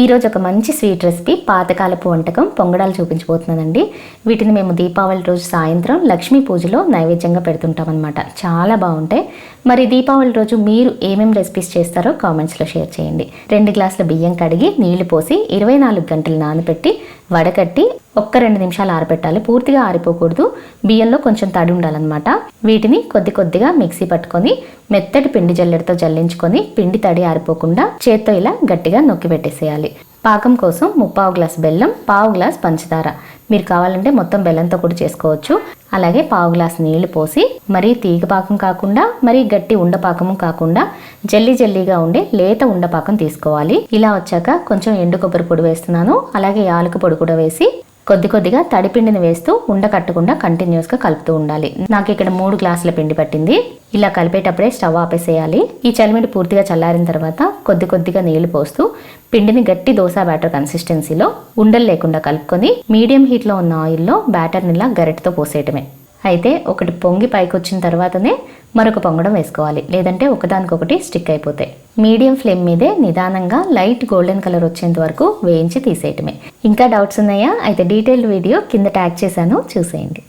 ఈరోజు ఒక మంచి స్వీట్ రెసిపీ పాతకాలపు వంటకం పొంగడాలు చూపించబోతున్నానండి వీటిని మేము దీపావళి రోజు సాయంత్రం లక్ష్మీ పూజలో నైవేద్యంగా పెడుతుంటాం అనమాట చాలా బాగుంటాయి. మరి దీపావళి రోజు మీరు ఏమేమి రెసిపీస్ చేస్తారో కామెంట్స్లో షేర్ చేయండి. రెండు గ్లాసుల బియ్యం కడిగి నీళ్ళు పోసి ఇరవై నాలుగు గంటలు నానబెట్టి వడకట్టి ఒక్క రెండు నిమిషాలు ఆరబెట్టాలి. పూర్తిగా ఆరిపోకూడదు. బియ్యంలో కొంచెం తడి ఉండాలన్నమాట. వీటిని కొద్ది కొద్దిగా మిక్సీ పట్టుకొని మెత్తటి పిండి జల్లెడతో జల్లించుకొని పిండి తడి ఆరిపోకుండా చేత్తో ఇలా గట్టిగా నొక్కి పెట్టేసేయాలి. పాకం కోసం ముప్పావు గ్లాస్ బెల్లం పావు గ్లాస్ పంచదార. మీరు కావాలంటే మొత్తం బెల్లంతో కూడా చేసుకోవచ్చు. అలాగే పావు గ్లాస్ నీళ్ళు పోసి మరీ తీగ పాకం కాకుండా మరీ గట్టి ఉండపాకము కాకుండా జల్లీ జల్లీగా ఉండే లేత ఉండపాకం తీసుకోవాలి. ఇలా వచ్చాక కొంచెం ఎండు కొబ్బరి పొడి వేస్తున్నాను. అలాగే యాలక పొడి కూడా వేసి కొద్ది కొద్దిగా తడిపిండిని వేస్తూ ఉండకట్టకుండా కంటిన్యూస్గా కలుపుతూ ఉండాలి. నాకు ఇక్కడ మూడు గ్లాసుల పిండి పట్టింది. ఇలా కలిపేటప్పుడే స్టవ్ ఆపేసేయాలి. ఈ చలిమిడి పూర్తిగా చల్లారిన తర్వాత కొద్ది కొద్దిగా నీళ్ళు పోస్తూ పిండిని గట్టి దోశ బ్యాటర్ కన్సిస్టెన్సీలో ఉండలు లేకుండా కలుపుకొని మీడియం హీట్లో ఉన్న ఆయిల్లో బ్యాటర్ని ఇలా గరిటతో పోసేయటమే. అయితే ఒకటి పొంగి పైకి వచ్చిన తర్వాతనే మరొక పొంగడం వేసుకోవాలి. లేదంటే ఒకదానికొకటి స్టిక్ అయిపోతాయి. మీడియం ఫ్లేమ్ మీదే నిదానంగా లైట్ గోల్డెన్ కలర్ వచ్చేంత వరకు వేయించి తీసేయటమే. ఇంకా డౌట్స్ ఉన్నాయా? అయితే డీటెయిల్డ్ వీడియో కింద ట్యాగ్ చేశాను. చూసేయండి.